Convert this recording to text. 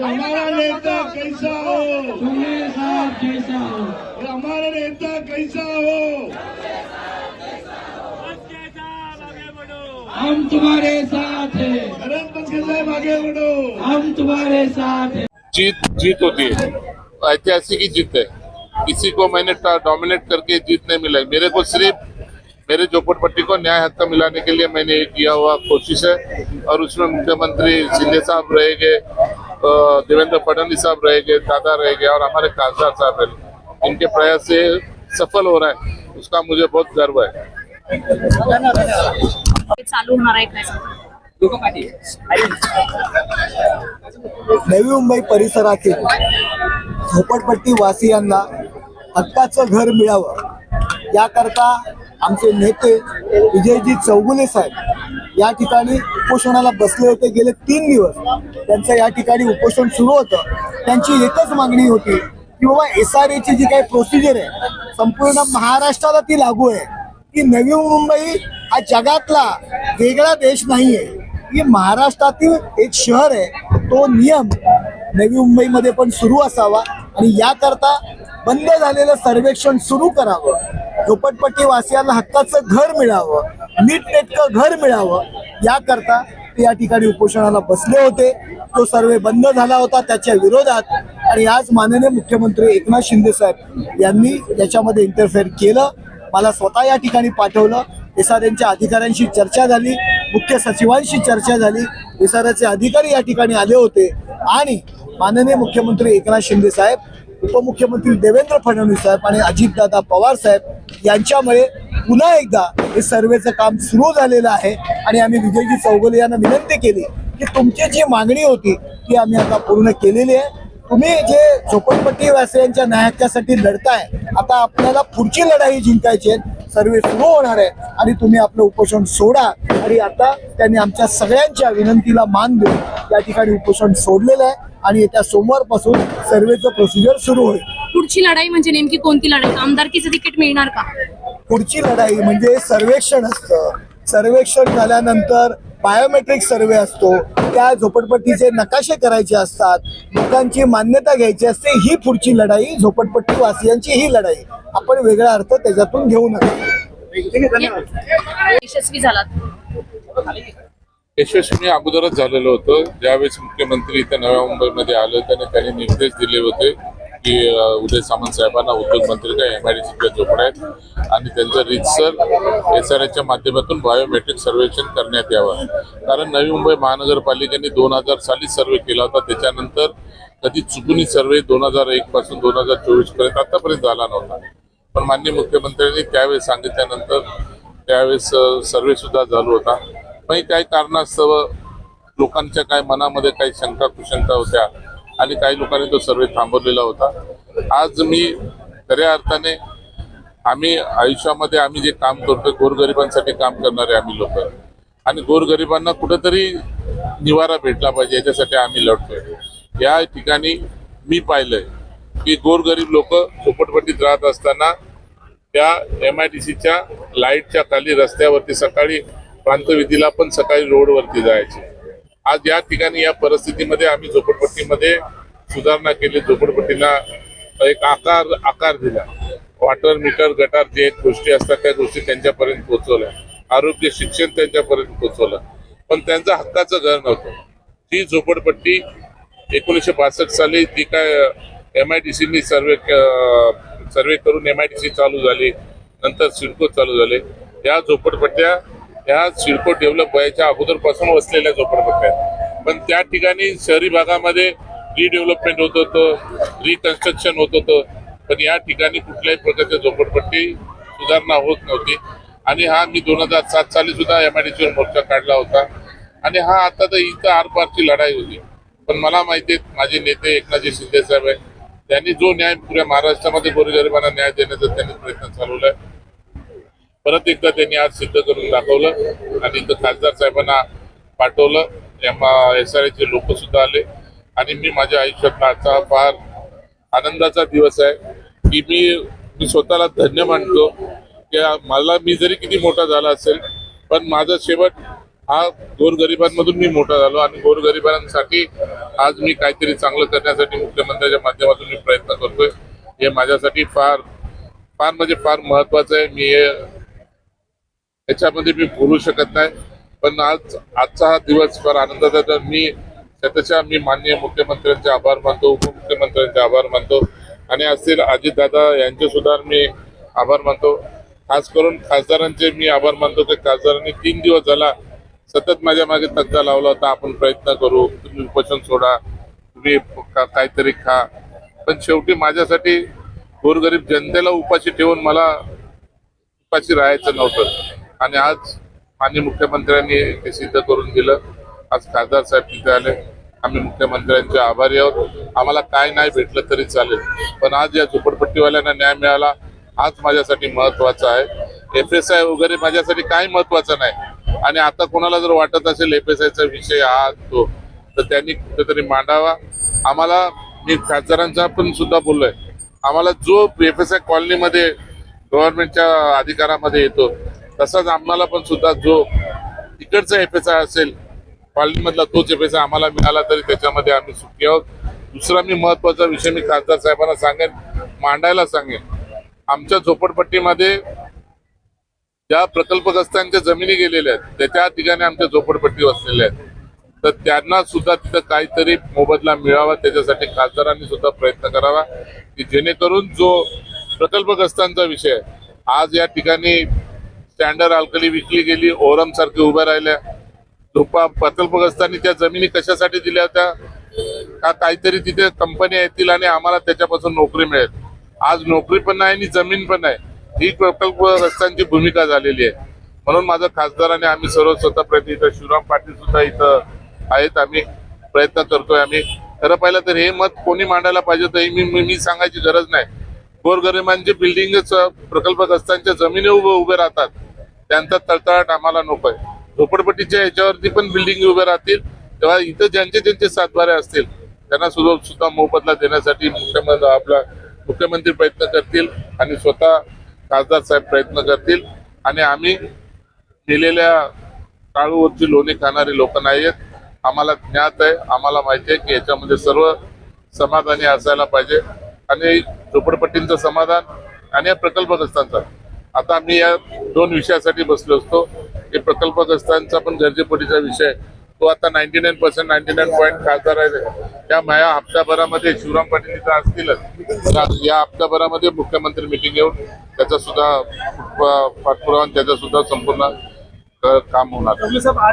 हमारा नेता कैसा हो? साहब जैसा हो। हमारा नेता कैसा हो? हम तुम्हारे साथ हैं। भरत साहब आगे बढ़ो। हम तुम्हारे साथ हैं। जीत जीत होती है। ऐतिहासिक ही जीत है। किसी को मैंने डोमिनेट करके जीत नहीं मिला है मेरे को सिर्फ़ मेरे झोपड़पट्टी को न्याय हक का मिलाने के लिए मैंने ये किया हुआ कोशिश है। और उसमें मुख्यमंत्री शिंदे साहब रहेंगे अ, देवेंद्र फडणवीस साहब रहेंगे दादा रहेंगे और हमारे खासदार साहब रहेंगे इनके प्रयास से सफल हो रहा है उसका मुझे बहुत गर्व है। चालू होणार आहे काय सांगा? नवी मुंबई परिसरातील झोपडपट्टी वासियांना हक्काचं घर मिळावं याकरता आमचे नेते विजयजी चौगुले साहेब या ठिकाणी उपोषणाला बसले होते गेले तीन दिवस. त्यांचं या ठिकाणी उपोषण सुरू होतं. त्यांची एकच मागणी होती की बाबा एस आर एची जी काही प्रोसिजर आहे संपूर्ण महाराष्ट्राला ती लागू आहे. की नवी मुंबई हा जगातला वेगळा देश नाहीये. ही महाराष्ट्रातील एक शहर आहे. तो नियम नवी मुंबईमध्ये पण सुरू असावा आणि याकरता बंद झालेलं सर्वेक्षण सुरू करावं. झोपडपट्टी वासियांना हक्काचं घर मिळावं. नीटनेटकं घर मिळावं याकरता ते या ठिकाणी उपोषणाला बसले होते. तो सर्वे बंद झाला होता त्याच्या विरोधात आणि आज माननीय मुख्यमंत्री एकनाथ शिंदे साहेब यांनी याच्यामध्ये इंटरफेअर केलं. मला स्वतः या ठिकाणी पाठवलं. एसआरएनच्या अधिकाऱ्यांशी चर्चा झाली. मुख्य सचिवांशी चर्चा झाली. एसआरएचे अधिकारी या ठिकाणी आले होते. आणि माननीय मुख्यमंत्री एकनाथ शिंदे साहेब उपमुख्यमंत्री देवेंद्र फडणवीस साहेब आणि अजितदादा पवार साहेब यांच्यामुळे पुन्हा एकदा हे सर्वेचं काम सुरू झालेलं आहे आणि आम्ही विजयजी चौगले यांना विनंती केली की तुमची जी मागणी होती ती आम्ही आता पूर्ण केलेली आहे. तुम्ही जे झोपडपट्टी वासियांच्या न्यायासाठी लढताय आता आपल्याला पुढची लढाई जिंकायची आहे. सर्वे सुरू होणार आहे आणि तुम्ही आपलं उपोषण सोडा आणि आता त्यांनी आमच्या सगळ्यांच्या विनंतीला मान देऊन या ठिकाणी उपोषण सोडलेलं आहे आणि येत्या सोमवारपासून सर्वेचं प्रोसिजर सुरू होईल. पुढची लढाई म्हणजे नेमकी कोणती लढाई? आमदारकीचं तिकीट मिळणार का? पुढची लढाई म्हणजे सर्वेक्षण असतं. सर्वेक्षण झाल्यानंतर बायोमेट्रिक सर्वे असतो. त्या झोपडपट्टीचे नकाशे करायचे असतात. लोकांची मान्यता घ्यायची असते. ही पुढची लढाई झोपडपट्टी वासियांची ही लढाई. आपण वेगळा अर्थ त्याच्यातून घेऊ नका. यशस्वी झालात. यशस्वी मी अगोदरच झालेलो होतो. ज्यावेळेस मुख्यमंत्री इथे नव्या मुंबईमध्ये आले त्याने त्यांनी निर्देश दिले होते. की उदय सामंत साहेबांना उद्योग काय एम आय डी सीच्या आहेत आणि त्यांचं रितसर एस आर एच्या माध्यमातून बायोमेट्रिक सर्वेक्षण करण्यात यावं. कारण नवी मुंबई महानगरपालिकेने दोन हजार साली सर्वे केला होता. त्याच्यानंतर कधी चुकुनी सर्वे दोन हजार एक पासून दोन हजार चोवीसपर्यंत आतापर्यंत झाला नव्हता. पण माननीय मुख्यमंत्र्यांनी त्यावेळेस सांगितल्यानंतर त्यावेळेस सर्वे सुद्धा चालू होता. पण काही कारणास्तव लोकांच्या काय मनामध्ये काही शंका कुशंका होत्या आणि काही लोकांनी तो सर्वे थांबवलेला होता. आज मी खऱ्या अर्थाने आम्ही आयुष्यामध्ये आम्ही जे काम करतोय गोरगरिबांसाठी काम करणारे आम्ही लोक आणि गोरगरिबांना कुठेतरी निवारा भेटला पाहिजे याच्यासाठी आम्ही लढतोय. या ठिकाणी मी पाहिलंय की गोरगरीब लोक झोपटपट्टीत राहत असताना त्या एम आय डी सीच्या लाईटच्या खाली रस्त्यावरती सकाळी प्रांतविधीला पण सकाळी रोडवरती जायचे. आज या ठिकाणी या परिस्थितीमध्ये आम्ही झोपडपट्टीमध्ये सुधारणा केली. झोपडपट्टीला एक आकार आकार दिला. वॉटर मीटर गटार जे गोष्टी असतात त्या गोष्टी त्यांच्यापर्यंत पोहोचवल्या. आरोग्य शिक्षण त्यांच्यापर्यंत पोहोचवलं. पण त्यांचं हक्काचं घर नव्हतं. ती झोपडपट्टी एकोणीसशे बासष्ट साली जी काय एम आय डी सीनी सर्वे सर्वे करून एम आय डी सी चालू झाली. नंतर सिडको चालू झाले. या झोपडपट्ट्या या सिडको डेव्हलप व्हायच्या अगोदरपासून वसलेल्या झोपडपट्ट्या आहेत. पण त्या ठिकाणी शहरी भागामध्ये रिडेव्हलपमेंट होत होतं रिकन्स्ट्रक्शन होत होतं. पण या ठिकाणी कुठल्याही प्रकारच्या झोपडपट्टी सुधारणा होत नव्हती. आणि हा मी दोन हजार सात साली सुद्धा एम आय डी सीवर मोर्चा काढला होता. आणि हा आता तर इथं आरपारची लढाई होती. पण मला माहिती आहे माझे नेते एकनाथजी शिंदे साहेब आहे त्यांनी जो न्याय पुऱ्या महाराष्ट्रामध्ये गोरगरिबांना न्याय देण्याचा त्यांनी प्रयत्न चालवलाय. परत एकदा त्यांनी आज सिद्ध करून दाखवलं आणि इथं खासदार साहेबांना पाठवलं. एस आर आयचे लोक सुद्धा आले. आणि मी माझ्या आयुष्यात आजचा फार आनंदाचा दिवस आहे की मी मी स्वतःला धन्य मानतो. की मला मी जरी किती मोठा झाला असेल पण माझा शेवट हा गोरगरिबांमधून मी मोठा झालो आणि गोरगरिबांसाठी आज मी काहीतरी चांगलं करण्यासाठी मुख्यमंत्र्यांच्या माध्यमातून मी प्रयत्न करतोय. हे माझ्यासाठी फार फार म्हणजे फार महत्वाचं आहे. मी हे याच्यामध्ये मी बोलू शकत नाही. पण आज आजचा हा दिवस फार आनंदाचा तर मी त्याच्या मी माननीय मुख्यमंत्र्यांचे आभार मानतो उपमुख्यमंत्र्यांचे आभार मानतो. आणि असतील अजितदादा यांचे सुद्धा मी आभार मानतो. खास करून खासदारांचे मी आभार मानतो की खासदारांनी तीन दिवस झाला सतत माझ्या मागे तक्ता लावला होता. आपण प्रयत्न करू तुम्ही उपोषण सोडा तुम्ही काहीतरी खा. पण शेवटी माझ्यासाठी गोरगरीब जनतेला उपाशी ठेवून मला उपाशी राहायचं नव्हतं. आणि आज माननीय मुख्यमंत्र्यांनी ते सिद्ध करून दिलं. आज खासदार साहेब तिथे आले. आम्ही मुख्यमंत्र्यांचे आभारी आहोत. आम्हाला काय नाही भेटलं तरी चालेल. पण आज या झोपडपट्टीवाल्यांना न्याय मिळाला आज माझ्यासाठी महत्त्वाचा आहे. एफ एस आय वगैरे माझ्यासाठी काही महत्वाचं नाही. आणि आता कोणाला जर वाटत असेल एफ एस आयचा विषय हा तो तर त्यांनी कुठेतरी मांडावा. आम्हाला मी खासदारांचा पण सुद्धा बोललोय. आम्हाला जो एफ एस आय कॉलनीमध्ये गव्हर्नमेंटच्या अधिकारामध्ये येतो तसाच आम्हाला पण सुद्धा जो तिकडचा एफ एस आय असेल कॉलनीमधला तोच एफ एस आय आम्हाला मिळाला तरी त्याच्यामध्ये आम्ही सुखी आहोत. दुसरा मी महत्त्वाचा विषय मी खासदार साहेबांना सांगेन मांडायला सांगेन. आमच्या झोपडपट्टीमध्ये ज्या प्रकल्पग्रस्तांच्या जमिनी गेलेल्या आहेत त्याच्या ठिकाणी आमच्या झोपडपट्टी वसलेल्या आहेत. तर त्यांना सुद्धा तिथं काहीतरी मोबदला मिळावा त्याच्यासाठी खासदारांनी सुद्धा प्रयत्न करावा की जेणेकरून जो प्रकल्पग्रस्तांचा विषय आज या ठिकाणी स्टँडर्ड अल्कली विकली गेली ओरम सारखे उभ्या राहिल्या धुपा प्रकल्पग्रस्तांनी त्या जमिनी कशासाठी दिल्या होत्या? का काहीतरी तिथे कंपन्या येतील आणि आम्हाला त्याच्यापासून नोकरी मिळेल? आज नोकरी पण नाही आणि जमीन पण नाही. ही प्रकल्पग्रस्तांची भूमिका झालेली आहे. म्हणून माझं खासदार आणि आम्ही सर्व स्वतः प्रयत्न इथं शिवराम पाटील सुद्धा इथं आहेत. आम्ही प्रयत्न करतोय आम्ही. खरं पाहिलं तर हे मत कोणी मांडायला पाहिजे तर मी मी- मी सांगायची गरज नाही. गोरगरिबांचे बिल्डिंगच प्रकल्पग्रस्तांच्या जमिनी उभे उभे राहतात. त्यांचा तळतळाट आम्हाला नको आहे. झोपडपट्टीच्या याच्यावरती पण बिल्डिंग उभे राहतील. तेव्हा इथं ज्यांचे ज्यांचे सातबारे असतील त्यांना सुद्धा सुद्धा मोबदला देण्यासाठी मुख्यमंत्री आपला मुख्यमंत्री प्रयत्न करतील आणि स्वतः खासदार साहेब प्रयत्न करतील. आणि आम्ही दिलेल्या काळूवरची लोणी खाणारी लोक नाही आहेत आम्हाला ज्ञात आहे आम्हाला माहिती आहे की याच्यामध्ये सर्व समाधानी असायला पाहिजे. आणि झोपडपट्टींचं समाधान आणि या प्रकल्पग्रस्तांचा आता मी या दोन विषयासाठी बसलो असतो. की प्रकल्पग्रस्तांचा पण गरजेपोटीचा विषय तो आता ninety nine percent ninety nine point खासदार आहे त्या माया हप्त्याभरामध्ये शिवराम पाटील इथं असतीलच या- हप्त्याभरामध्ये मुख्यमंत्री मिटिंग घेऊन त्याचा सुद्धा पाठपुरावा त्याचा सुद्धा संपूर्ण काम होणार.